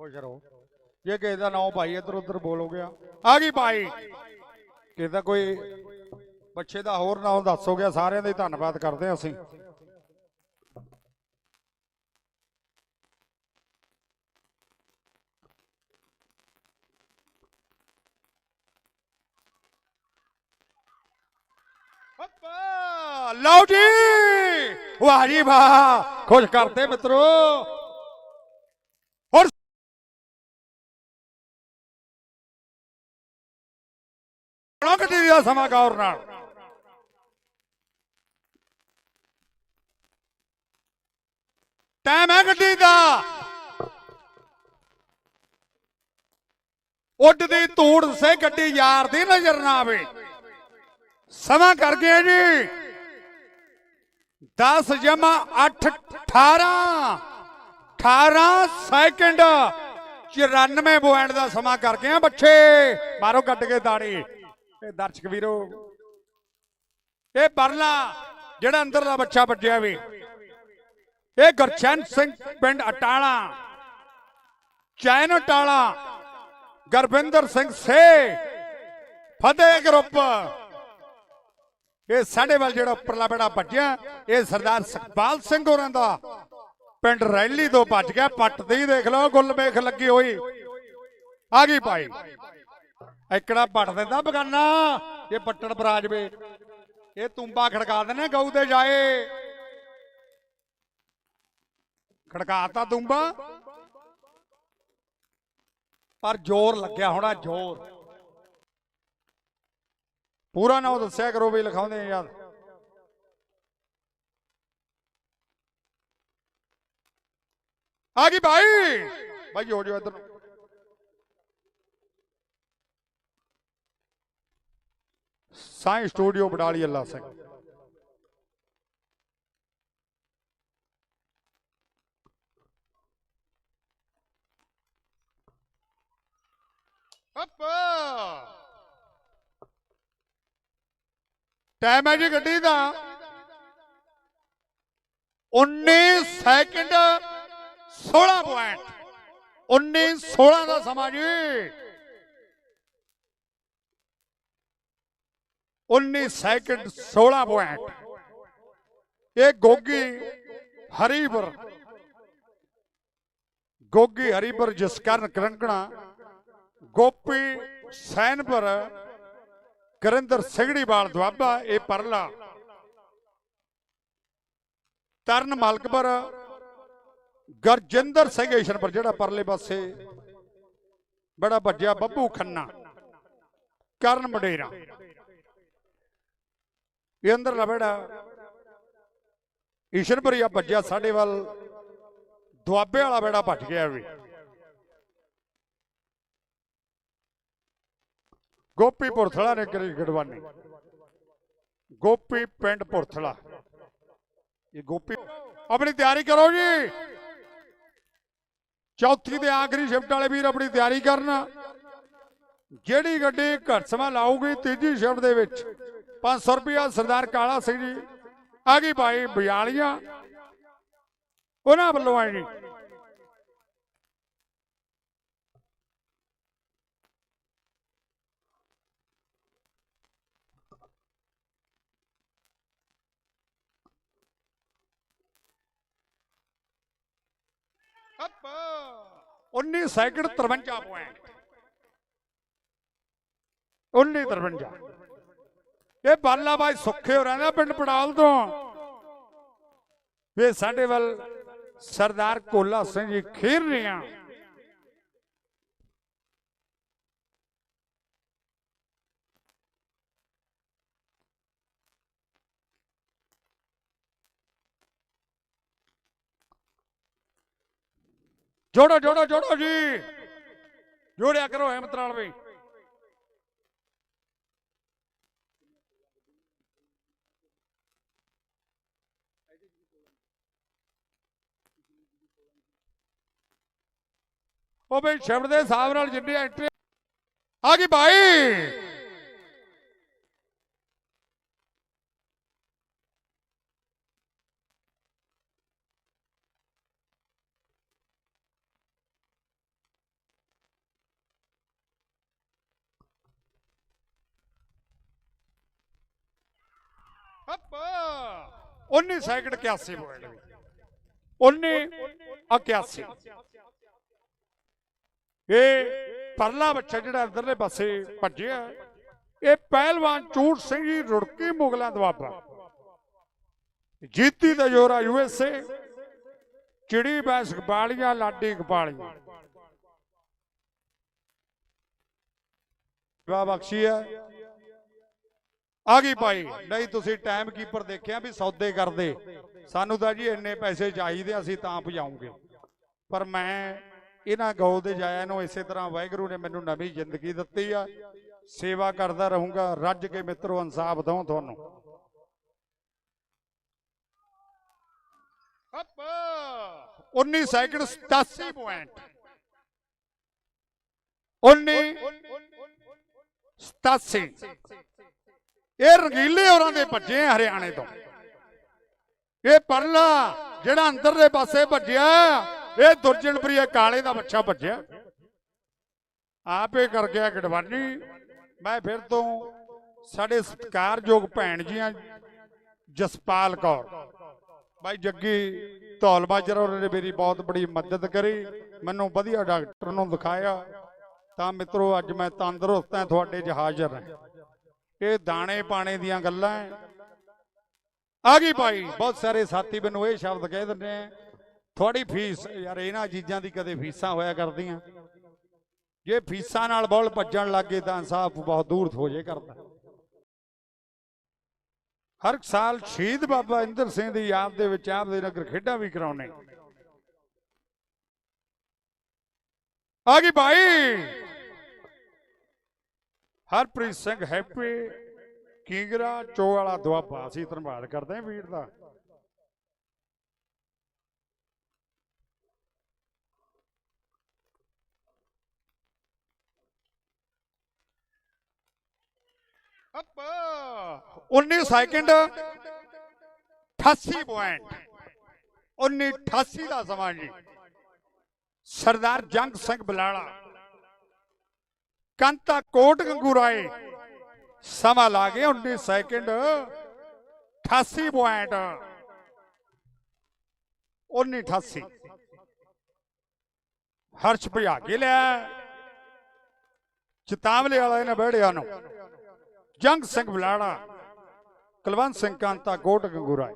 ਖੁਸ਼ ਰਹੋ। ਜੇ ਕਿਸੇ ਦਾ ਨਾਮ ਭਾਈ ਇੱਧਰ ਉੱਧਰ ਬੋਲੋਗੇ ਆ। ਗਈ ਭਾਈ। ਕਿਸੇ ਦਾ ਕੋਈ ਬੱਚੇ ਦਾ ਹੋਰ ਨਾਮ ਦੱਸੋਗੇ, ਸਾਰਿਆਂ ਦਾ ਧੰਨਵਾਦ ਕਰਦੇ ਹਾਂ ਅਸੀਂ। ਲਓ ਜੀ। ਵਾਹ ਜੀ ਵਾਹ। ਖੁਸ਼ ਕਰਤੇ ਮਿੱਤਰੋ। ਸੁਣੋ ਗੱਡੀ ਦਾ ਸਮਾਂ ਗੌਰ ਨਾਲ। ਟਾਈਮ ਹੈ ਗੱਡੀ ਦਾ। ਉੱਡਦੀ ਧੂੜ ਸੇ ਗੱਡੀ ਯਾਰ ਦੀ ਨਜ਼ਰ ਨਾ ਆਵੇ। ਸਮਾਂ ਕਰ ਗਿਆ ਜੀ। 10 ਜਮਾ 8 18 18 ਸੈਕਿੰਡ। 94 ਪੁਆਇੰਟ ਦਾ ਸਮਾਂ ਕਰ ਗਏ ਬੱਚੇ। ਮਾਰੋ ਕੱਟ ਕੇ ਦਾੜੀ। ਇਹ ਦਰਸ਼ਕ ਵੀਰੋ, ਇਹ ਪਰਲਾ ਜਿਹੜਾ ਅੰਦਰਲਾ ਬੱਚਾ ਵੱਜਿਆ ਵੀ, ਇਹ ਗੁਰਚਰਨ ਸਿੰਘ ਪਿੰਡ ਅਟਾਲਾ, ਚੈਨ ਅਟਾਲਾ, ਗੁਰਵਿੰਦਰ ਸਿੰਘ ਸੇ ਫਤਿਹ ਗਰੁੱਪ। ਇਹ ਸਾਡੇ ਵੱਲ ਜਿਹੜਾ ਉੱਪਰਲਾ ਬੇੜਾ ਭੱਜਿਆ ਇਹ ਸਰਦਾਰ ਸੁਖਪਾਲ ਸਿੰਘ ਹੋਰਾਂ ਦਾ। ਪਿੰਡ ਰੈਲੀ ਤੋਂ ਭੱਜ ਗਿਆ, ਪੱਟ ਦੀ ਦੇਖ ਲਓ, ਗੁੱਲ ਵੇਖ ਲੱਗੀ ਹੋਈ। ਆ ਗਈ ਭਾਈ। ਇਕੜਾ ਪੱਟ ਦਿੰਦਾ ਬਗਾਨਾ ਇਹ ਪੱਟਣ ਬਰਾਜਵੇ ਇਹ ਤੁੰਬਾ ਖੜਕਾ ਦਿੰਦੇ, ਗਊ ਦੇ ਜਾਏ। ਖੜਕਾਤਾ ਤੁੰਬਾ। ਪਰ ਜ਼ੋਰ ਲੱਗਿਆ ਹੋਣਾ, ਜ਼ੋਰ। ਪੂਰਾ ਨਾਮ ਦੱਸਿਆ ਕਰੋ ਵੀ ਲਿਖਾਉਂਦੇ ਆ ਯਾਰ। ਆ ਗਈ ਭਾਈ ਭਾਈ ਹੋ ਜਾਓ ਇੱਧਰ ਸਾਈ ਸਟੂਡੀਓ ਬਡਾਲੀ ਅੱਲਾ ਸਿੰਘ। ਅੱਪਾ। ਟਾਈਮ ਹੈ ਜੀ ਗੱਡੀ ਦਾ। 19 ਸੈਕਿੰਡ 16 ਪੁਆਇੰਟ 19 16 ਦਾ ਸਮਾਂ ਜੀ। 19 ਸੈਕਿੰਡ 16 ਪੁਆਇੰਟ ਇਹ ਗੋਗੀ ਹਰੀਪੁਰ ਗੋਗੀ ਹਰੀਪੁਰ ਜਸਕਰਨ ਕਰੰਕਣਾ ਗੋਪੀ ਸੈਨਪੁਰ, ਕਰਿੰਦਰ ਸਿਗੜੀਵਾਲ ਦੁਆਬਾ, ਇਹ ਪਰਲਾ। ਤਰਨ ਮਲਕਪੁਰ, ਗਰਜਿੰਦਰ ਸਿੰਘ ਏਸ਼ਨਪੁਰ, ਜਿਹੜਾ ਪਰਲੇ ਪਾਸੇ, ਬੜਾ ਵੱਜਿਆ ਬੱਬੂ ਖੰਨਾ। ਕਰਨ ਮਡੇਰਾ। ਇਹ ਅੰਦਰ ਬੜਾ ਈਸ਼ਨਪੁਰੀਆ ਭੱਜਿਆ ਸਾਡੇ ਵੱਲ। ਦੁਆਬੇ ਵਾਲਾ ਬੇੜਾ ਭੱਜ ਗਿਆ ਵੀ। ਗੋਪੀ ਪੁਰਥਲਾ ਨੇ ਕਰੀ ਗੜਵਾਨੀ। ਗੋਪੀ ਪਿੰਡ ਪੁਰਥਲਾ ਇਹ ਗੋਪੀ ਆਪਣੀ ਤਿਆਰੀ ਕਰੋ ਜੀ। ਚੌਥੀ ਤੇ ਆਖਰੀ ਸ਼ਿਫਟ ਵਾਲੇ ਵੀਰ ਆਪਣੀ ਤਿਆਰੀ ਕਰਨ। ਜਿਹੜੀ ਗੱਡੀ ਘੱਟ ਸਮਾਂ ਲਾਊਗੀ ਤੀਜੀ ਸ਼ਿਫਟ ਦੇ ਵਿੱਚ। 500 ਰੁਪਇਆ ਸਰਦਾਰ ਕਾਲਾ ਸਿੰਘ ਜੀ। ਆ ਗਈ ਭਾਈ ਬਿਆਲੀਆਂ। ਉਹਨਾਂ ਵੱਲੋਂ ਆਈ ਜੀ ਅੱਪ 19 ਸੈਕਿੰਡ 53 ਪੁਆਇੰਟ 19 53 ਇਹ ਬਾਲਾ ਬਾਈ ਸੁੱਖੇ ਹੋ ਰਹਿੰਦਾ ਪਿੰਡ ਪੜਾਲ ਤੋਂ। ਵੇ ਸਾਡੇ ਵੱਲ ਸਰਦਾਰ ਕੋਲਾ ਸਿੰਘ ਜੀ ਖੇਰ ਰਹੀਆਂ ਜੋੜੋ ਜੋੜੋ ਜੋੜੋ ਜੀ। ਜੋੜਿਆ ਕਰੋ ਹਿੰਮਤ ਨਾਲ ਵੀ। ਉਹ ਬਈ ਸ਼ਬਦ ਦੇ ਹਿਸਾਬ ਨਾਲ ਜਿੰਨੇ ਐਂਟਰੀ ਆ ਗਈ ਭਾਈ Hoppa! 19 ਸੈਕਿੰਡ 81 ਪੁਆਇੰਟ 19 81 ਇਹ ਪਰਲਾ ਬੱਚਾ ਜਿਹੜਾ ਅੰਦਰਲੇ ਪਾਸੇ ਭੱਜਿਆ, ਇਹ ਪਹਿਲਵਾਨ ਚੂੜ ਸਿੰਘ ਜੀ ਰੁੜਕੀ ਮੁਗਲਾਂ ਦਵਾਬਾ ਜੀਤੀ ਦਾ ਜੋਰਾ ਯੂਐਸਏ ਚਿੜੀ ਬੈਸ ਗਪਾਲੀਆਂ ਲਾਡੀ ਗਪਾਲੀਆਂ ਵਾ ਬਖਸ਼ੀ ਹੈ। ਆ ਗਈ ਭਾਈ। ਨਹੀਂ, ਤੁਸੀਂ ਟਾਈਮ ਕੀਪਰ ਦੇਖਿਆ ਵੀ ਸੌਦੇ ਕਰਦੇ। ਸਾਨੂੰ ਤਾਂ ਜੀ ਇੰਨੇ ਪੈਸੇ ਚਾਹੀਦੇ, ਅਸੀਂ ਤਾਂ ਭਜਾਉਂਗੇ। ਪਰ ਮੈਂ ਇਹਨਾਂ ਗਊ ਦੇ ਜਾਇਆ ਨੂੰ ਇਸੇ ਤਰ੍ਹਾਂ ਵਾਹਿਗੁਰੂ ਨੇ ਮੈਨੂੰ ਨਵੀਂ ਜ਼ਿੰਦਗੀ ਦਿੱਤੀ ਆ। ਸੇਵਾ ਕਰਦਾ ਰਹੂੰਗਾ, ਰੱਜ ਕੇ ਮਿੱਤਰੋ, ਇਨਸਾਫ ਦਊ ਤੁਹਾਨੂੰ। ਹੱਪ 19 ਸੈਕਿੰਡ 87 ਪੁਆਇੰਟ 19 87 ਇਹ ਰੰਗੀਲੇ ਹੋਰਾਂ ਦੇ ਭੱਜੇ ਹਰਿਆਣੇ ਤੋਂ। ਇਹ ਪਰਲਾ ਜਿਹੜਾ ਅੰਦਰਲੇ ਪਾਸੇ ਭੱਜਿਆ, ਇਹ ਦੁਰਜਨਪ੍ਰੀ ਕਾਲੇ ਦਾ ਬੱਚਾ ਭੱਜਿਆ। ਆਪੇ ਕਰ ਗਿਆ ਗੜਵਾਨੀ ਮੈਂ ਫਿਰ ਤੋਂ ਸਾਡੇ ਸਤਿਕਾਰਯੋਗ ਭੈਣ ਜੀਆਂ ਜਸਪਾਲ ਕੌਰ। ਬਾਈ ਜੱਗੀ ਧੌਲਬਾਜਰ ਉਹਨਾਂ ਨੇ ਮੇਰੀ ਬਹੁਤ ਬੜੀ ਮਦਦ ਕਰੀ। ਮੈਨੂੰ ਵਧੀਆ ਡਾਕਟਰ ਨੂੰ ਦਿਖਾਇਆ। ਤਾਂ ਮਿੱਤਰੋ, ਅੱਜ ਮੈਂ ਤੰਦਰੁਸਤ ਹਾਂ, ਤੁਹਾਡੇ 'ਚ ਹਾਜ਼ਰ ਹਾਂ। ਇਹ ਦਾਣੇ ਪਾਣੇ ਦੀਆਂ ਗੱਲਾਂ ਆ ਗਈ ਭਾਈ, ਬਹੁਤ ਸਾਰੇ ਸਾਥੀ ਮੈਨੂੰ ਇਹ ਸ਼ਬਦ ਕਹਿ ਦਿੰਦੇ ਆ ਤੁਹਾਡੀ ਫੀਸ, ਯਾਰ ਇਹਨਾਂ ਚੀਜ਼ਾਂ ਦੀ ਕਦੇ ਫੀਸਾਂ ਹੋਇਆ ਕਰਦੀਆਂ। ਜੇ ਫੀਸਾਂ ਨਾਲ ਬੋਲ ਭੱਜਣ ਲੱਗੇ ਤਾਂ ਇਨਸਾਫ ਬਹੁਤ ਦੂਰ ਹੋ ਜੇ ਕਰਦਾ। ਹਰ ਸਾਲ ਸ਼ਹੀਦ ਬਾਬਾ ਇੰਦਰ ਸਿੰਘ ਦੀ ਯਾਦ ਦੇ ਵਿੱਚ ਆਪ ਦੇ ਨਗਰ ਖੇਡਾਂ ਵੀ ਕਰਾਉਣੇ ਆ ਗਈ ਭਾਈ ਹਰਪ੍ਰੀਤ ਸਿੰਘ ਹੈਪੀ, ਕੀਗਰਾ ਚੋ ਵਾਲਾ ਦੁਆਬਾ, ਅਸੀਂ ਧੰਨਵਾਦ ਕਰਦੇ ਹਾਂ ਵੀਰ ਦਾ। ਅੱਪ 19 ਸੈਕਿੰਡ 88 ਪੁਆਇੰਟ 1988 ਦਾ ਸਮਾਂ ਜੀ। ਸਰਦਾਰ ਜੰਗ ਸਿੰਘ ਬਲਾਲਾ। ਕੰਤਾ ਕੋਟ ਗੰਗੂਰਾਏ। ਸਮਾਂ ਲਾ ਗਏ 19 ਸੈਕਿੰਡ 88 ਪੁਆਇੰਟ 1988 ਹਰਸ਼ ਭਜਾਗੇ ਲਿਆ। ਚਿਤਾਵਲੇ ਵਾਲਾ ਇਹਨਾਂ ਬਹਿੜਿਆਂ ਨੂੰ। ਜੰਗ ਸਿੰਘ ਬਲਾੜਾ ਕੁਲਵੰਤ ਸਿੰਘ ਕਾਂਤਾ ਕੋਟ ਗੰਗੂਰਾਏ।